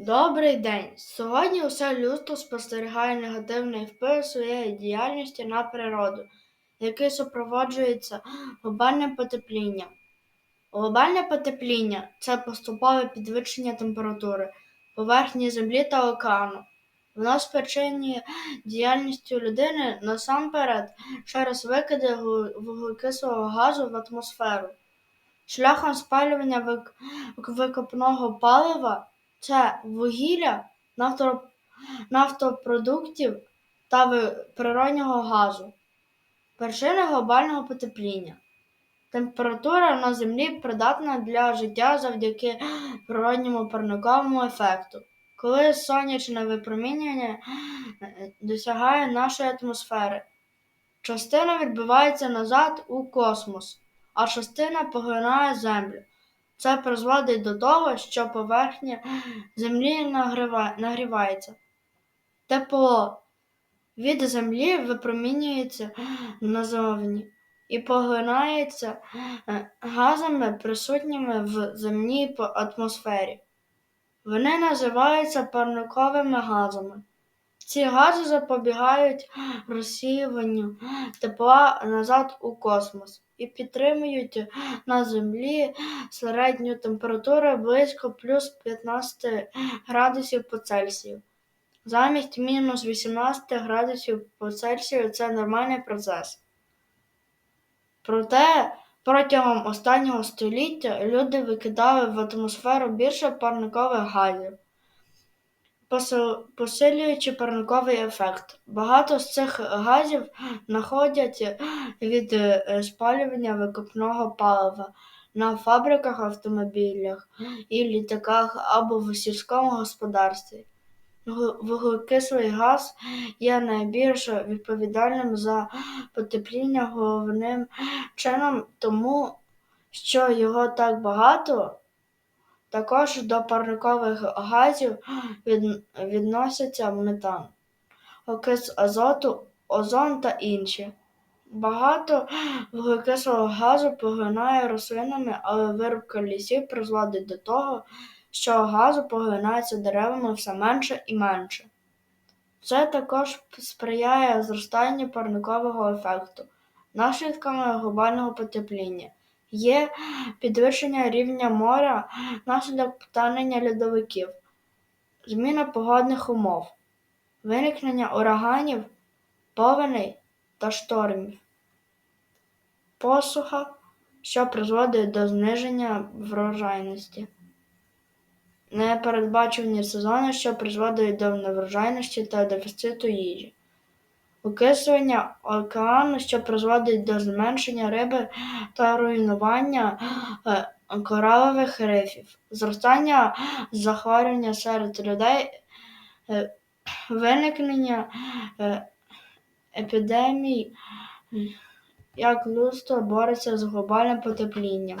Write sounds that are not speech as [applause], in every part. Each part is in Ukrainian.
Добрий день! Сьогодні усе людство спостерігає негативний вплив своєї діяльності на природу, який супроводжується глобальним потеплінням. Глобальне потепління це поступове підвищення температури поверхні землі та океану. Воно спричинює діяльністю людини насамперед через викиди вуглекислого газу в атмосферу. Шляхом спалювання викопного палива це вугілля, нафтопродуктів та природнього газу. Причини глобального потепління. Температура на Землі придатна для життя завдяки природньому парниковому ефекту. Коли сонячне випромінювання е, досягає нашої атмосфери, частина відбивається назад у космос, а частина поглинає Землю. Це призводить до того, що поверхня Землі нагрівається. Тепло від Землі випромінюється назовні і поглинається е, газами, присутніми в земній атмосфері. Вони називаються парниковими газами. Ці гази запобігають розсіюванню тепла назад у космос і підтримують на Землі середню температуру близько плюс 15 градусів по Цельсію. Замість мінус 18 градусів по Цельсію це нормальний процес. Проте протягом останнього століття люди викидали в атмосферу більше парникових газів, посилюючи парниковий ефект. Багато з цих газів находять від е, спалювання викопного палива на фабриках, автомобілях і літаках або в сільському господарстві. Вуг- Вуглекислий газ є найбільш відповідальним за потепління головним чином тому, що його так багато. Також до парникових газів від- відносяться метан, окис азоту, озон та інші. Багато вуглекислого газу поглинає рослинами, але вирубка лісів призводить до того, що газу поглинається деревами все менше і менше. Це також сприяє зростанню парникового ефекту. Наслідками глобального потепління є підвищення рівня моря внаслідок танення льодовиків, зміна погодних умов, виникнення ураганів, повеней та штормів, посуха, що призводить до зниження врожайності, непередбачувані сезони, що призводять до неврожайності та дефіциту їжі. Окислення океану, що призводить до зменшення риби та руйнування е, коралових рифів, зростання захворювання серед людей, е, виникнення е, епідемій, як людство бореться з глобальним потеплінням.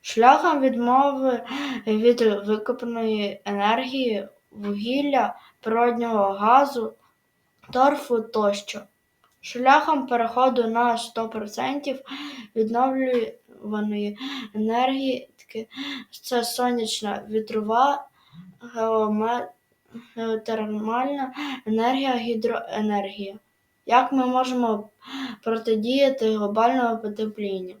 Шляхом відмови від викопної енергії, вугілля, природнього газу, торфу тощо. Шляхом переходу на 100% відновлюваної енергії це сонячна, вітрова, геотермальна енергія, гідроенергія. Як ми можемо протидіяти глобальному потеплінню?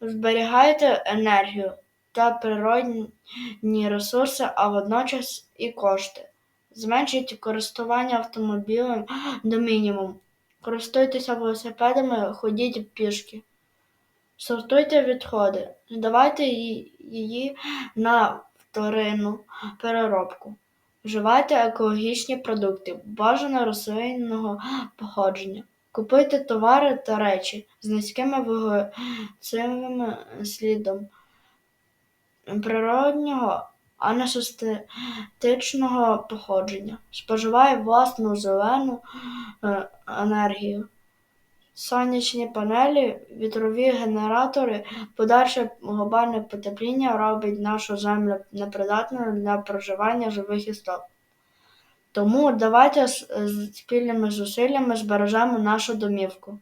Зберігайте енергію та природні ресурси, а водночас і кошти. Зменшіть користування автомобілем [gasps] до мінімуму. Користуйтеся велосипедами, ходіть пішки. Сортуйте відходи, здавайте ї- її на вторинну переробку. Вживайте екологічні продукти, бажано рослинного походження. Купуйте товари та речі з низькими вуглецевим слідом природнього, а не синтетичного походження. Споживай власну зелену е, енергію. Сонячні панелі, вітрові генератори, подальше глобальне потепління робить нашу землю непридатною для проживання живих істот. Тому давайте спільними зусиллями збережемо нашу домівку.